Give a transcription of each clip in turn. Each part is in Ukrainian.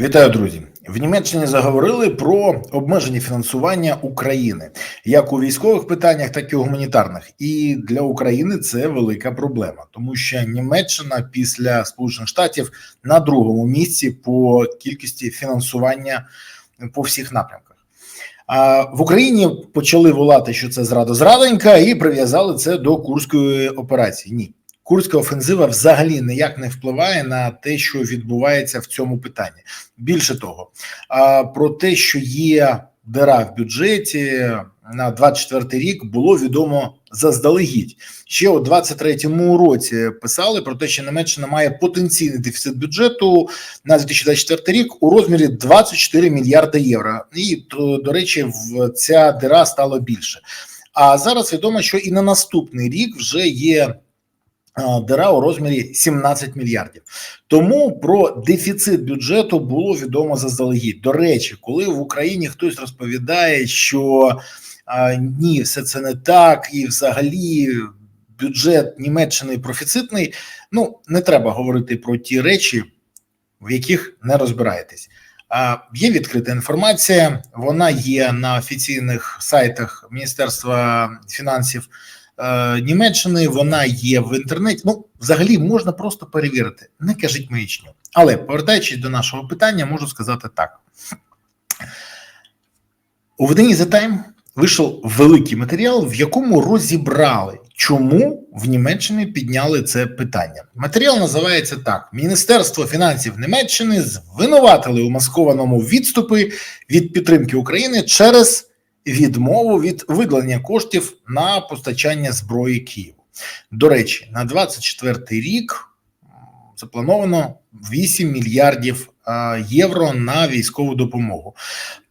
Вітаю, друзі. В Німеччині заговорили про обмеження фінансування України як у військових питаннях, так і у гуманітарних. І для України це велика проблема, тому що Німеччина після Сполучених Штатів на другому місці по кількості фінансування по всіх напрямках. А в Україні почали волати, що це зрада зрадонька, і прив'язали це до курської операції. Ні, Курська офензива взагалі ніяк не впливає на те, що відбувається в цьому питанні. Більше того, про те, що є дира в бюджеті на 24 рік, було відомо заздалегідь. Ще у 23-му році писали про те, що Німеччина має потенційний дефіцит бюджету на 2024 рік у розмірі 24 мільярди євро. І то, до речі, ця дира стала більше. А зараз відомо, що і на наступний рік вже є дира у розмірі 17 мільярдів. Тому про дефіцит бюджету було відомо заздалегідь. До речі, коли в Україні хтось розповідає, що а, ні, все це не так, і взагалі бюджет Німеччини профіцитний. Ну не треба говорити про ті речі, в яких не розбираєтесь. А є відкрита інформація, вона є на офіційних сайтах Міністерства фінансів. Е, Німеччини, вона є в інтернеті. Ну, взагалі можна просто перевірити. Не кажіть маячню. Але повертаючись до нашого питання, можу сказати так: у виданні The Time вийшов великий матеріал, в якому розібрали, чому в Німеччині підняли це питання. Матеріал називається так: Міністерство фінансів Німеччини звинуватили у маскованому відступи від підтримки України через відмову від виділення коштів на постачання зброї Києву. До речі, на 24 рік заплановано 8 мільярдів євро на військову допомогу,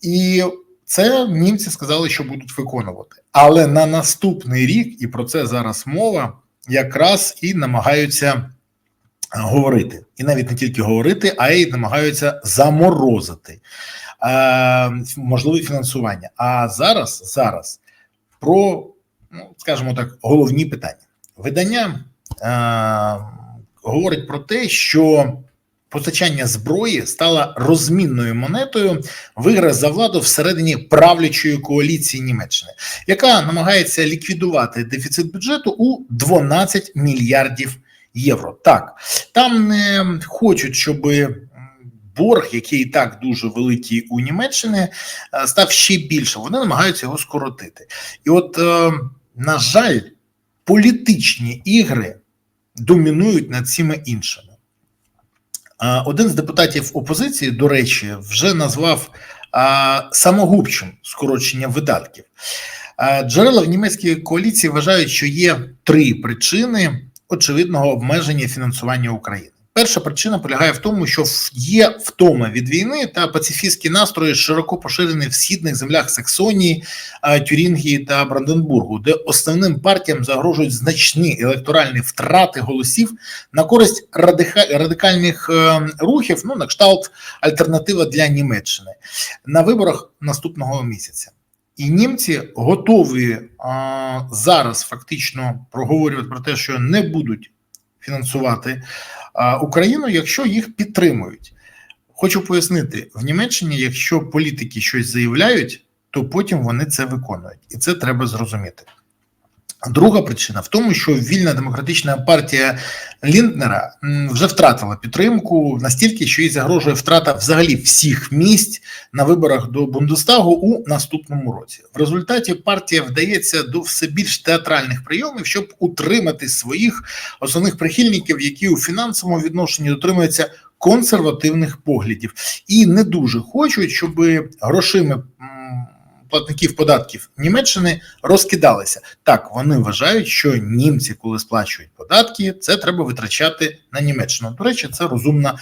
і це німці сказали, що будуть виконувати. Але на наступний рік, і про це зараз мова, якраз і намагаються говорити, і навіть не тільки говорити, а й намагаються заморозити можливе фінансування. А зараз зараз про, ну скажімо так, головні питання. Видання е, говорить про те, що постачання зброї стало розмінною монетою вигра за владу всередині правлячої коаліції Німеччини, яка намагається ліквідувати дефіцит бюджету у 12 мільярдів євро. Так там не хочуть, щоби борг, який і так дуже великий у Німеччини, е, став ще більше. Вони намагаються його скоротити. І от, е, на жаль, політичні ігри домінують над цими іншими. Е, один з депутатів опозиції, до речі, вже назвав самогубчим скорочення видатків. Джерела в німецькій коаліції вважають, що є три причини очевидного обмеження фінансування України. Перша причина полягає в тому, що є втома від війни та пацифістські настрої широко поширені в східних землях Саксонії, Тюрінгії та Бранденбургу, де основним партіям загрожують значні електоральні втрати голосів на користь радикальних е, рухів. Ну на кшталт альтернатива для Німеччини на виборах наступного місяця. І німці готові а, зараз фактично проговорювати про те, що не будуть фінансувати. Україну, якщо їх підтримують. Хочу пояснити в Німеччині, якщо політики щось заявляють, то потім вони це виконують, і це треба зрозуміти. Друга причина в тому, що вільна демократична партія Лінднера вже втратила підтримку настільки, що їй загрожує втрата взагалі всіх місць на виборах до Бундестагу у наступному році. В результаті партія вдається до все більш театральних прийомів, щоб утримати своїх основних прихильників, які у фінансовому відношенні дотримуються консервативних поглядів, і не дуже хочуть, щоб грошима платників податків Німеччини розкидалися. Так вони вважають, що німці, коли сплачують податки, це треба витрачати на Німеччину. До речі, це розумна.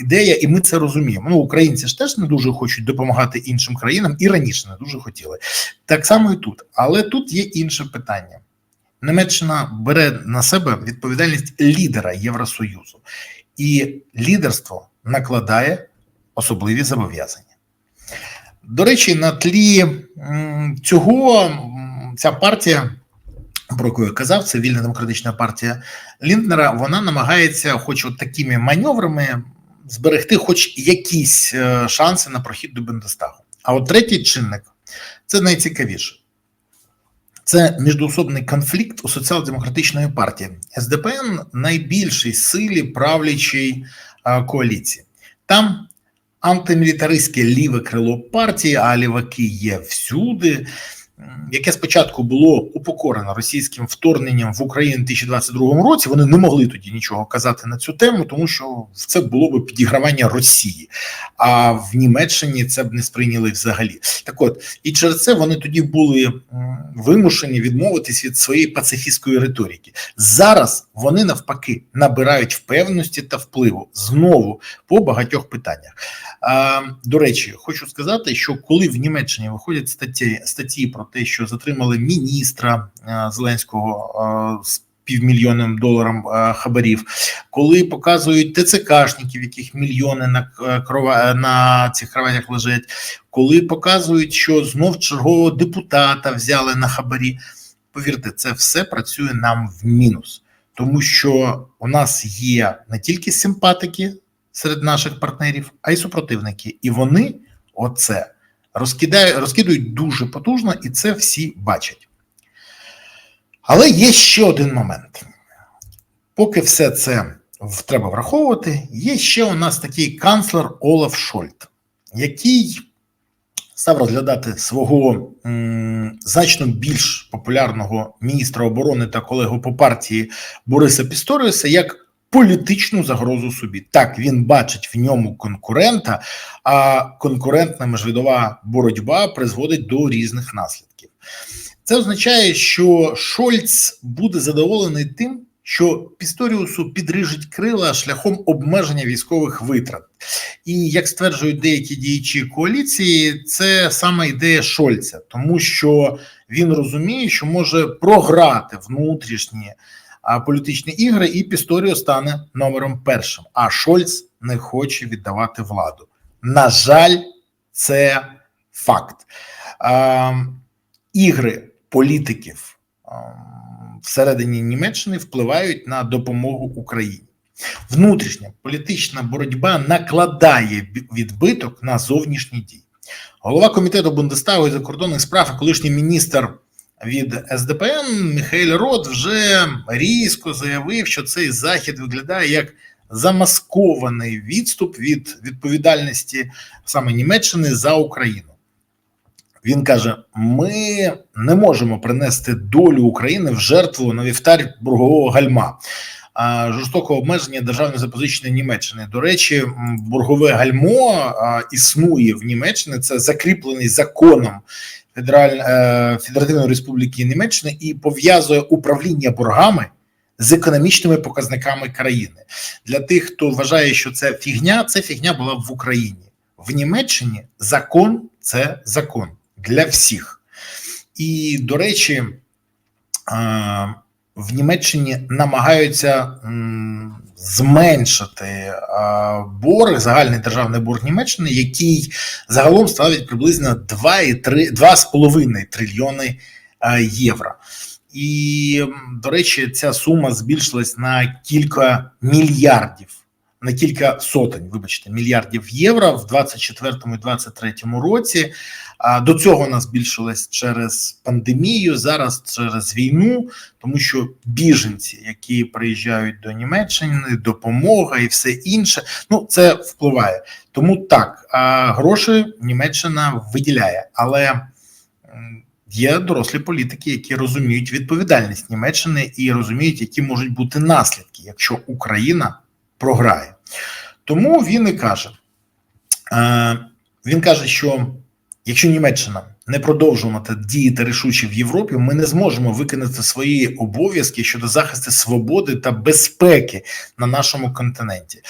Ідея, і ми це розуміємо. Ну, українці ж теж не дуже хочуть допомагати іншим країнам і раніше не дуже хотіли. Так само і тут. Але тут є інше питання. Німеччина бере на себе відповідальність лідера Євросоюзу, і лідерство накладає особливі зобов'язання. До речі, на тлі цього ця партія, про яку я казав, це вільна демократична партія Лінднера, вона намагається, хоч от такими маневрами, зберегти хоч якісь е, шанси на прохід до Бундестагу. А от третій чинник це найцікавіше. Це міждоособний конфлікт у соціал-демократичної партії. СДПН найбільшій силі правлячій е, коаліції. Там антимілітаристське ліве крило партії, а ліваки є всюди яке спочатку було упокорено російським вторгненням в Україну в 2022 році, вони не могли тоді нічого казати на цю тему, тому що це було б підігравання Росії. А в Німеччині це б не сприйняли взагалі. Так от і через це вони тоді були вимушені відмовитись від своєї пацифістської риторики. Зараз вони навпаки набирають впевненості та впливу знову по багатьох питаннях. До речі, хочу сказати, що коли в Німеччині виходять статті статті про те, що затримали міністра Зеленського з півмільйонним доларом хабарів, коли показують ТЦКшників, яких мільйони на крова на цих кроватях лежать, коли показують, що знов чергового депутата взяли на хабарі. Повірте, це все працює нам в мінус, тому що у нас є не тільки симпатики серед наших партнерів, а й супротивники. І вони оце розкидають, розкидують дуже потужно, і це всі бачать. Але є ще один момент. Поки все це треба враховувати, є ще у нас такий канцлер Олаф Шольт, який став розглядати свого м, значно більш популярного міністра оборони та колегу по партії Бориса Пісторіуса як політичну загрозу собі. Так, він бачить в ньому конкурента, а конкурентна межвидова боротьба призводить до різних наслідків. Це означає, що Шольц буде задоволений тим, що Пісторіусу підрижить крила шляхом обмеження військових витрат, і як стверджують деякі діячі коаліції, це саме ідея Шольца, тому що він розуміє, що може програти внутрішні політичні ігри, і Пісторіо стане номером першим. А Шольц не хоче віддавати владу. На жаль, це факт. Ігри політиків всередині Німеччини впливають на допомогу Україні. Внутрішня політична боротьба накладає відбиток на зовнішні дії. Голова комітету Бундестагу і закордонних справ, колишній міністр від СДПН Михайль Рот вже різко заявив, що цей захід виглядає як замаскований відступ від відповідальності саме Німеччини за Україну. Він каже: ми не можемо принести долю України в жертву на вівтар боргового гальма. Жорстокого обмеження державної запозичення Німеччини. До речі, боргове гальмо існує в Німеччині. Це закріплений законом Федеративної Республіки Німеччини і пов'язує управління боргами з економічними показниками країни. Для тих, хто вважає, що це фігня, це фігня була в Україні. В Німеччині закон це закон для всіх. І, до речі, е, в Німеччині намагаються зменшити борг, загальний державний борг Німеччини, який загалом ставить приблизно 2,5 трильйони євро. І, до речі, ця сума збільшилась на кілька мільярдів, на кілька сотень, вибачте, мільярдів євро в 2024 і 2023 році. А до цього вона збільшилась через пандемію, зараз через війну, тому що біженці, які приїжджають до Німеччини, допомога і все інше, ну це впливає. Тому так гроші Німеччина виділяє, але є дорослі політики, які розуміють відповідальність Німеччини і розуміють, які можуть бути наслідки, якщо Україна програє. Тому він і каже: він каже, що. Якщо Німеччина не продовжуватиме діяти рішуче в Європі, ми не зможемо виконати свої обов'язки щодо захисту свободи та безпеки на нашому континенті.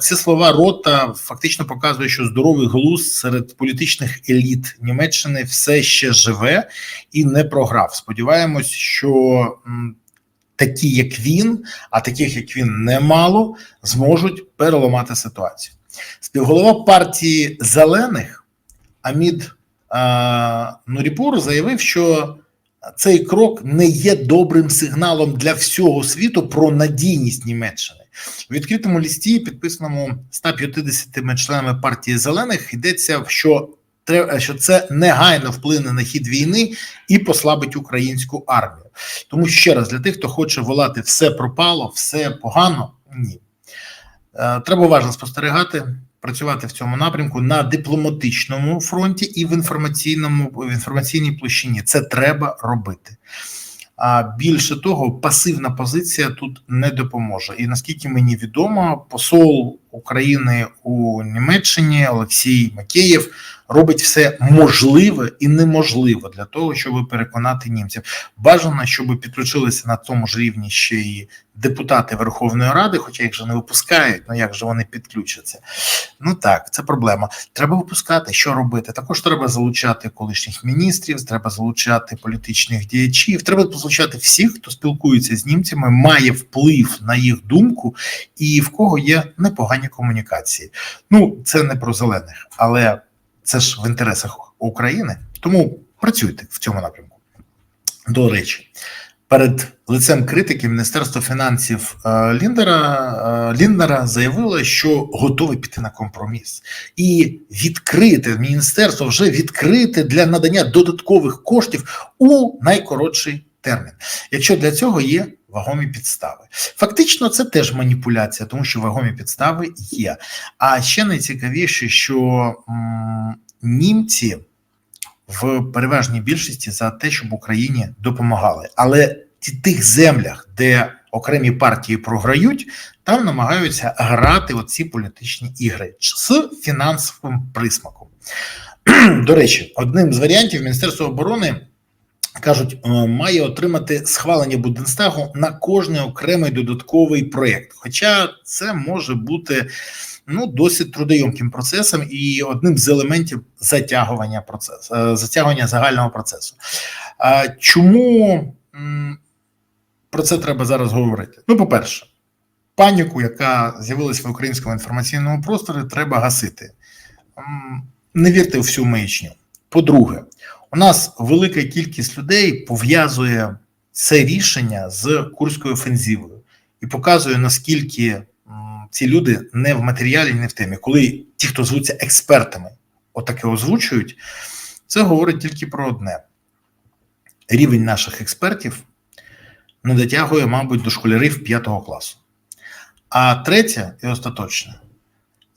Ці слова рота фактично показують, що здоровий глузд серед політичних еліт Німеччини все ще живе і не програв. Сподіваємось, що такі, як він, а таких як він, немало, зможуть переламати ситуацію. Співголова партії зелених. Амід Нуріпур заявив, що цей крок не є добрим сигналом для всього світу про надійність Німеччини. У відкритому листі, підписаному 150 членами партії зелених, йдеться, що що це негайно вплине на хід війни і послабить українську армію. Тому ще раз для тих, хто хоче волати все пропало, все погано. Ні, е, треба уважно спостерігати працювати в цьому напрямку на дипломатичному фронті і в інформаційному в інформаційній площині. Це треба робити. А більше того, пасивна позиція тут не допоможе. І наскільки мені відомо, посол України у Німеччині Олексій Макеєв робить все можливе і неможливе для того, щоб переконати німців. Бажано, щоб підключилися на тому ж рівні ще й депутати Верховної Ради, хоча їх же не випускають, ну як же вони підключаться? Ну так, це проблема. Треба випускати, що робити. Також треба залучати колишніх міністрів, треба залучати політичних діячів, треба залучати всіх, хто спілкується з німцями, має вплив на їх думку і в кого є непогані комунікації. Ну це не про зелених, але це ж в інтересах України. Тому працюйте в цьому напрямку. До речі, перед лицем критики Міністерство фінансів е, Ліндера е, Ліндера заявило, що готове піти на компроміс, і відкрите міністерство вже відкрите для надання додаткових коштів у найкоротший термін, якщо для цього є вагомі підстави. Фактично, це теж маніпуляція, тому що вагомі підстави є. А ще найцікавіше, що м, німці в переважній більшості за те, щоб Україні допомагали, але в тих землях, де окремі партії програють, там намагаються грати оці політичні ігри з фінансовим присмаком. До речі, одним з варіантів Міністерства оборони кажуть, е, має отримати схвалення Буденстагу на кожний окремий додатковий проєкт. Хоча це може бути ну досить трудойомким процесом і одним з елементів затягування процесу, е, затягування загального процесу. Чому про це треба зараз говорити? Ну, по-перше, паніку, яка з'явилася в українському інформаційному просторі, треба гасити. Не вірте в всю маячню. По-друге, у нас велика кількість людей пов'язує це рішення з курською офензивою і показує наскільки ці люди не в матеріалі, не в темі. Коли ті, хто звуться експертами, отаке озвучують, це говорить тільки про одне: рівень наших експертів не дотягує, мабуть, до школярів 5 класу. А третє і остаточне.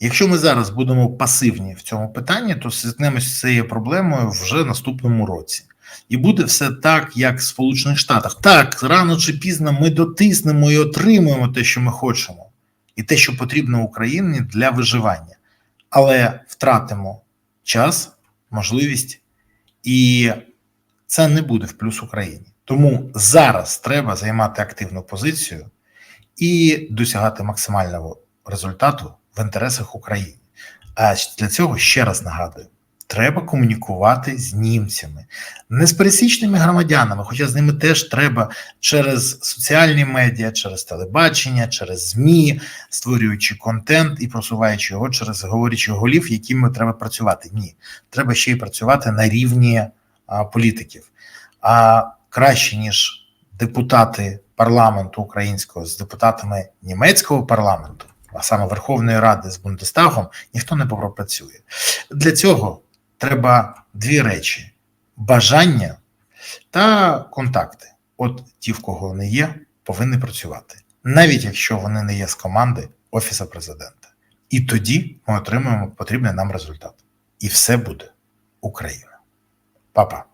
Якщо ми зараз будемо пасивні в цьому питанні, то стикнемося з цією проблемою вже наступному році. І буде все так, як в Сполучених Штатах. Так, рано чи пізно ми дотиснемо і отримуємо те, що ми хочемо, і те, що потрібно Україні для виживання, але втратимо час, можливість, і це не буде в плюс Україні. Тому зараз треба займати активну позицію і досягати максимального результату в інтересах України. А для цього ще раз нагадую: треба комунікувати з німцями, не з пересічними громадянами, хоча з ними теж треба через соціальні медіа, через телебачення, через ЗМІ, створюючи контент і просуваючи його через говорячих голів, якими треба працювати. Ні, треба ще й працювати на рівні а, політиків. А краще ніж депутати парламенту українського з депутатами німецького парламенту а саме Верховної Ради з Бундестагом, ніхто не попрацює. Для цього треба дві речі: бажання та контакти. От ті, в кого вони є, повинні працювати, навіть якщо вони не є з команди Офісу президента. І тоді ми отримуємо потрібний нам результат. І все буде Україна. Па-па.